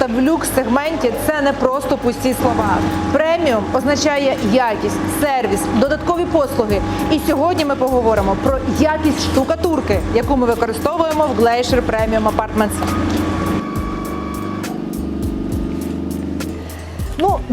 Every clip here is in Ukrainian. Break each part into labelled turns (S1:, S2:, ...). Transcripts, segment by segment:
S1: в люкс сегменті це не просто пусті слова. Преміум означає якість, сервіс, додаткові послуги. І сьогодні ми поговоримо про якість штукатурки, яку ми використовуємо в Glacier Premium Apartments.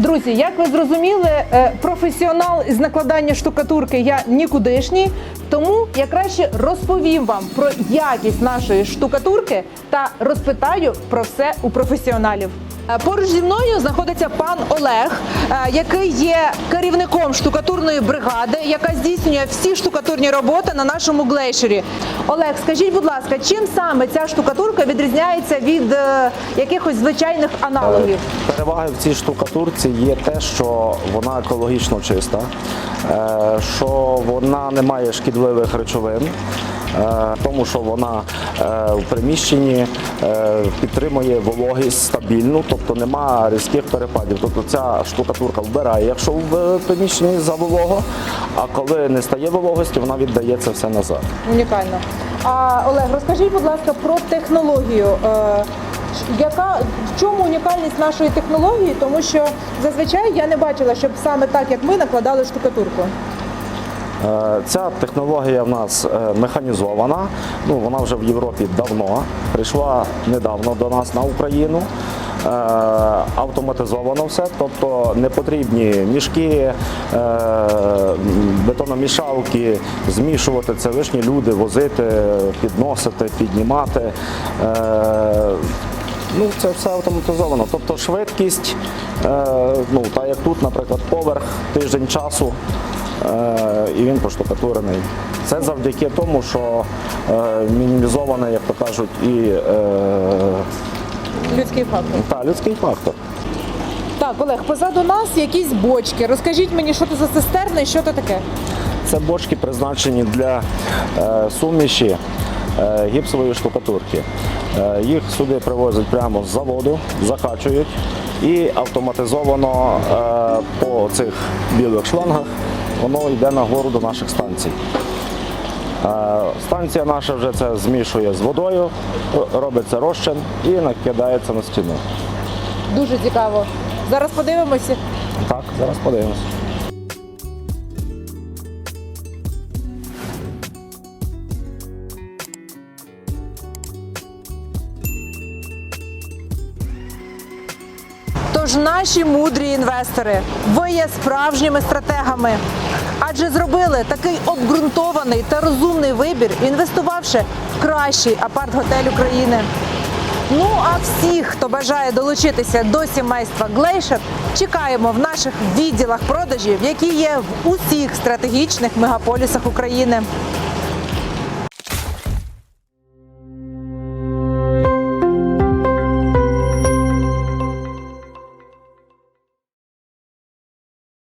S1: Друзі, як ви зрозуміли, е, професіонал із накладання штукатурки я нікудишній, тому я краще розповім вам про якість нашої штукатурки та розпитаю про все у професіоналів. Е, Поруч зі мною знаходиться пан Олег, е, який є керівником штукатурної бригади, яка здійснює всі штукатурні роботи на нашому глейшері. Олег, скажіть, будь ласка, чим саме ця штукатурка відрізняється від е, якихось звичайних аналогів?
S2: Переваги в цій штукатурці є те, що вона екологічно чиста, що вона не має шкідливих речовин, тому що вона в приміщенні підтримує вологість стабільну, тобто нема різких перепадів. Тобто ця штукатурка вбирає, якщо в приміщенні за волого, а коли не стає вологості, вона віддається все назад.
S1: Унікально. А Олег, розкажіть, будь ласка, про технологію. Е, Яка в чому унікальність нашої технології? Тому що зазвичай я не бачила, щоб саме так, як ми накладали штукатурку.
S2: Е, Ця технологія в нас е, механізована. Ну, вона вже в Європі давно прийшла недавно до нас на Україну. Е, Автоматизовано все, тобто не потрібні мішки, е, бетономішалки, змішувати це лишні люди, возити, підносити, піднімати. Е, Ну, це все автоматизовано. Тобто швидкість, ну, так як тут, наприклад, поверх, тиждень часу, і він поштукатурений. Це завдяки тому, що мінімізований, як то кажуть, і
S1: Людський фактор.
S2: та, людський фактор.
S1: Так, Олег, позаду нас якісь бочки. Розкажіть мені, що це за цистерна і що це таке?
S2: Це бочки призначені для е, суміші е, гіпсової штукатурки. Е, їх сюди привозять прямо з заводу, закачують і автоматизовано е, по цих білих шлангах воно йде нагору до наших станцій. Е, Станція наша вже це змішує з водою, робиться розчин і накидається на стіну.
S1: Дуже цікаво. Зараз подивимося.
S2: Так, зараз подивимося.
S1: Тож наші мудрі інвестори, ви є справжніми стратегами, адже зробили такий обґрунтований та розумний вибір, інвестувавши в кращий апарт-готель України. Ну а всіх, хто бажає долучитися до сімейства Glacier, чекаємо в наших відділах продажів, які є в усіх стратегічних мегаполісах України.